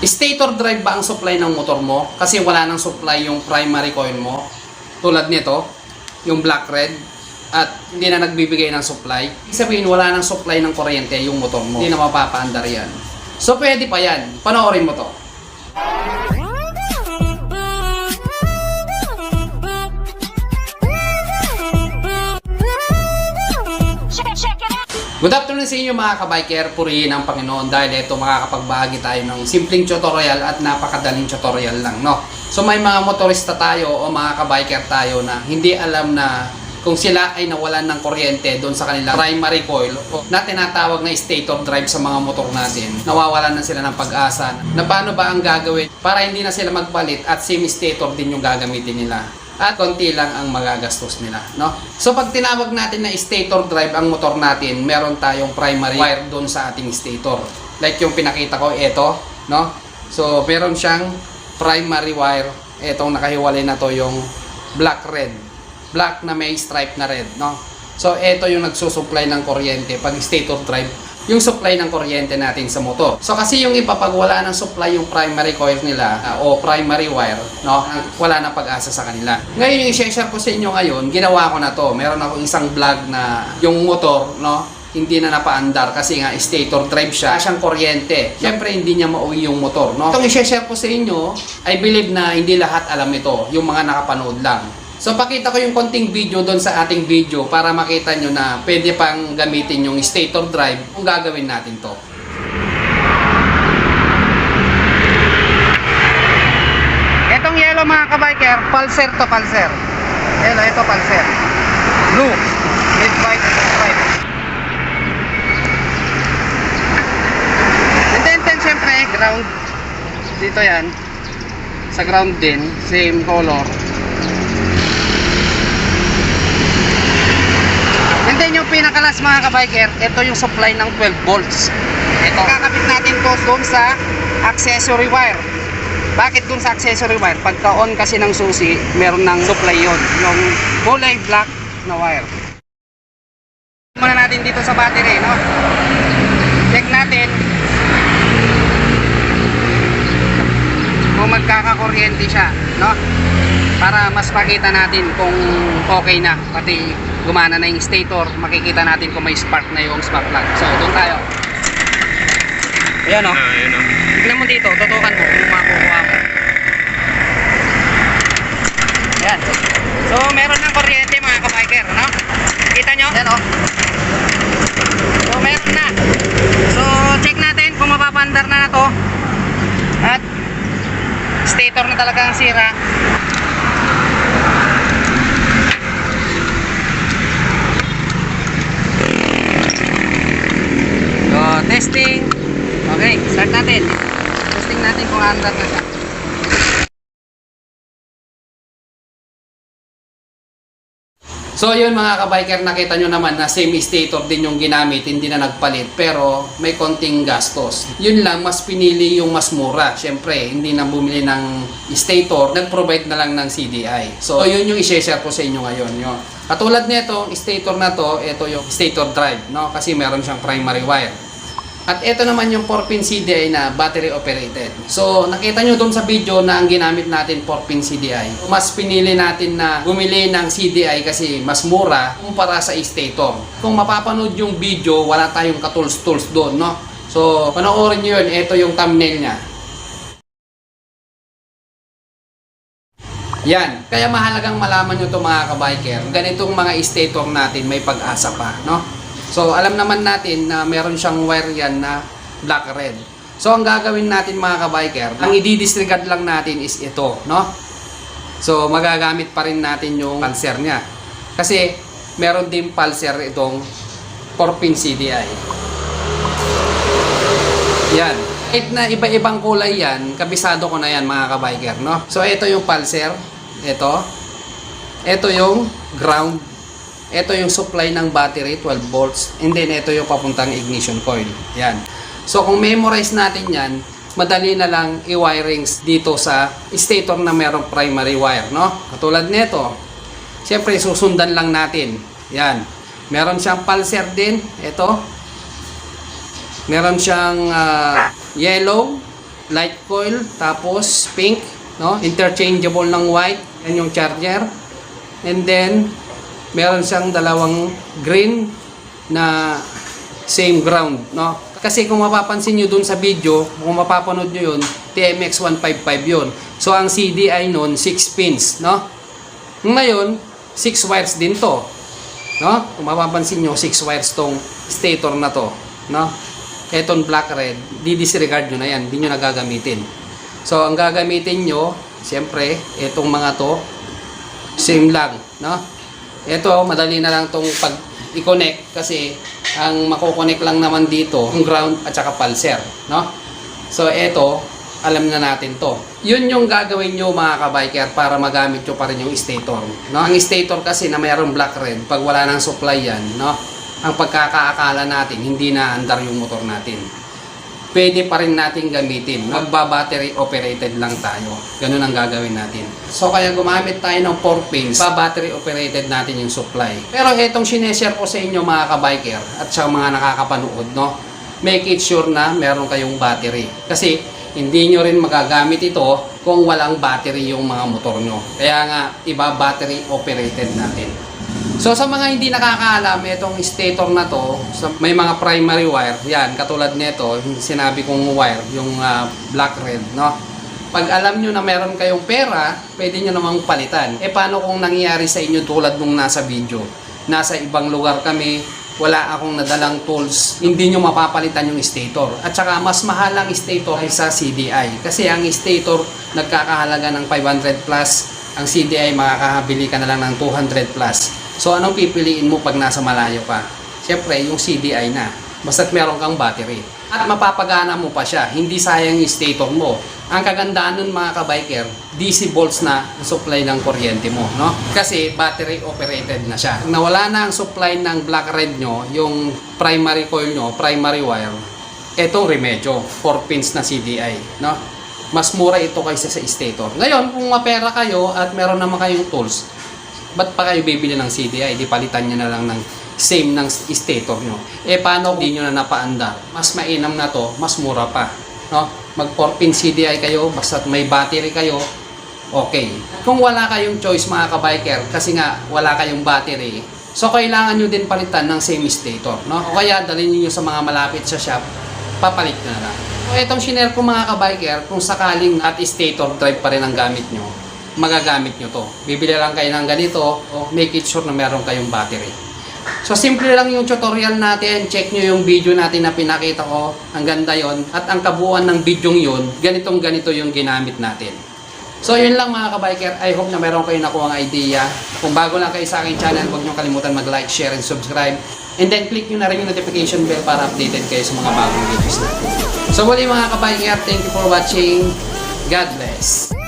Stator drive ba ang supply ng motor mo? Kasi wala nang supply yung primary coil mo. Tulad nito, yung black red at hindi na nagbibigay ng supply. Ibig sabihin, wala nang supply ng kuryente yung motor mo. Hindi na mapapaandar yan. So, pwede pa yan. Panoorin mo to. Good afternoon sa inyo mga kabiker, purihin ang Panginoon dahil ito makakapagbahagi tayo ng simpleng tutorial at napakadaling tutorial lang, no? So may mga motorista tayo o mga kabiker tayo na hindi alam na kung sila ay nawalan ng kuryente doon sa kanilang primary coil o na tinatawag na stator drive sa mga motor natin, nawawalan na sila ng pag-asa na paano ba ang gagawin para hindi na sila magpalit at same stator din yung gagamitin nila at konti lang ang magagastos nila, no? So pag tinawag natin na stator drive ang motor natin, meron tayong primary wire doon sa ating stator. Like yung pinakita ko, ito, no? So meron siyang primary wire, etong nakahiwalay na to yung black red. Black na may stripe na red, no? So ito yung nagsusupply ng kuryente pag stator drive yung supply ng kuryente natin sa motor. So kasi yung iba pag ng supply yung primary coil nila ah, o primary wire, no, wala na pag-asa sa kanila. Ngayon yung i-share ko sa inyo ngayon, ginawa ko na to. Meron ako isang vlog na yung motor, no, hindi na napaandar kasi nga stator drive siya, siyang kuryente. Siyempre hindi niya mauwi yung motor, no. Itong i-share ko sa inyo, I believe na hindi lahat alam ito, yung mga nakapanood lang. So pakita ko yung konting video doon sa ating video para makita nyo na pwede pang gamitin yung stator drive kung gagawin natin to. Etong yellow mga kabiker, pulser to pulser. Yellow, ito pulser. Blue, white stripe. And syempre, ground. Dito yan. Sa ground din, same color. And then pinakalas mga kabiker, ito yung supply ng 12 volts. Ito. Kakabit natin to doon sa accessory wire. Bakit doon sa accessory wire? Pagka on kasi ng susi, meron ng supply yon Yung kulay black na wire. Muna natin dito sa battery, no? Check natin kung magkakakuryente siya, no? Para mas makita natin kung okay na. Pati gumana na yung stator, makikita natin kung may spark na yung spark plug. So, doon tayo. Ayan o. Ah, yun o. Tignan mo dito, tutukan mo kung makukuha mo. Ayan. So, meron ng kuryente mga kabiker, no? Kita nyo? Ayan o. So, meron na. So, check natin kung mapapandar na na to. At, stator na talaga ang sira. So, testing. Okay, start natin. Testing natin kung andar na siya. So yun mga kabiker, nakita nyo naman na same stator din yung ginamit, hindi na nagpalit, pero may konting gastos. Yun lang, mas pinili yung mas mura. Siyempre, hindi na bumili ng stator, nag-provide na lang ng CDI. So yun yung i-share ko sa inyo ngayon. Yun. Katulad nito, stator na to, ito yung stator drive, no? Kasi meron siyang primary wire. At ito naman yung 4-pin CDI na battery operated. So, nakita nyo doon sa video na ang ginamit natin 4-pin CDI. Mas pinili natin na bumili ng CDI kasi mas mura kumpara sa stator. Kung mapapanood yung video, wala tayong katools-tools doon, no? So, panoorin nyo yun. Ito yung thumbnail niya. Yan. Kaya mahalagang malaman nyo to mga kabiker. Ganitong mga stator natin may pag-asa pa, no? So, alam naman natin na meron siyang wire yan na black red. So, ang gagawin natin mga kabiker, ang i-disregard lang natin is ito, no? So, magagamit pa rin natin yung pulser niya. Kasi, meron din pulser itong 4-pin CDI. Yan. Kahit na iba-ibang kulay yan, kabisado ko na yan mga kabiker, no? So, ito yung pulser. Ito. Ito yung ground. Ito yung supply ng battery, 12 volts. And then, ito yung papuntang ignition coil. Yan. So, kung memorize natin yan, madali na lang i-wirings dito sa stator na merong primary wire, no? Katulad nito. Siyempre, susundan lang natin. Yan. Meron siyang pulser din. Ito. Meron siyang ah, yellow. light coil, tapos pink, no? Interchangeable ng white, yan yung charger. And then, meron siyang dalawang green na same ground, no? Kasi kung mapapansin nyo dun sa video, kung mapapanood nyo yun, TMX 155 yun. So, ang CDI nun, 6 pins, no? Ngayon, 6 wires din to. No? Kung mapapansin nyo, 6 wires tong stator na to. No? Etong black red, di-disregard nyo na yan. Hindi nyo nagagamitin. So, ang gagamitin nyo, siyempre, etong mga to, same lang. No? Ito, madali na lang tong pag i-connect kasi ang mako-connect lang naman dito, yung ground at saka pulser. No? So, ito, alam na natin to. Yun yung gagawin nyo mga kabiker para magamit nyo pa rin yung stator. No? Ang stator kasi na mayroong black red, pag wala nang supply yan, no? ang pagkakaakala natin, hindi na andar yung motor natin. Pwede pa rin natin gamitin. Magba-battery operated lang tayo. Ganun ang gagawin natin. So kaya gumamit tayo ng 4 pins, pa-battery operated natin yung supply. Pero itong sineshare ko sa inyo mga kabiker at sa mga nakakapanood, no? make it sure na meron kayong battery. Kasi hindi nyo rin magagamit ito kung walang battery yung mga motor nyo. Kaya nga, iba battery operated natin. So sa mga hindi nakakaalam, itong stator na to, sa- may mga primary wire, yan, katulad nito, sinabi kong wire, yung ah, black red, no? Pag alam nyo na meron kayong pera, pwede nyo namang palitan. E paano kung nangyayari sa inyo tulad nung nasa video? Nasa ibang lugar kami, wala akong nadalang tools, hindi nyo mapapalitan yung stator. At saka mas mahal ang stator kaysa CDI. Kasi ang stator nagkakahalaga ng 500 plus, ang CDI makakabili ka na lang ng 200 plus. So anong pipiliin mo pag nasa malayo ka? Siyempre, yung CDI na. Basta't meron kang battery. At mapapagana mo pa siya. Hindi sayang yung stator mo. Ang kagandaan nun mga kabiker, DC volts na supply ng kuryente mo. No? Kasi battery operated na siya. Pag nawala na ang supply ng black red nyo, yung primary coil nyo, primary wire, etong remedyo, 4 pins na CDI. No? Mas mura ito kaysa sa stator. Ngayon, kung mapera kayo at meron naman kayong tools, ba't pa kayo bibili ng CDI? Di palitan nyo na lang ng same ng stator nyo. Eh, paano kung di nyo na napaandar? Mas mainam na to, mas mura pa. No? Mag 4-pin CDI kayo, basta't may battery kayo, okay. Kung wala kayong choice mga kabiker, kasi nga wala kayong battery, so kailangan nyo din palitan ng same stator. No? O kaya dalhin nyo sa mga malapit sa shop, papalit na lang. So, itong shiner ko mga kabiker, kung sakaling at stator drive pa rin ang gamit nyo, magagamit nyo to. Bibili lang kayo ng ganito, o make it sure na meron kayong battery. So, simple lang yung tutorial natin. Check nyo yung video natin na pinakita ko. Ang ganda yon At ang kabuuan ng video yun, ganitong ganito yung ginamit natin. So, yun lang mga kabiker. I hope na meron kayo nakuha ng idea. Kung bago lang kayo sa aking channel, huwag nyo kalimutan mag-like, share, and subscribe. And then, click nyo na rin yung notification bell para updated kayo sa mga bagong videos natin. So, muli mga kabiker, thank you for watching. God bless.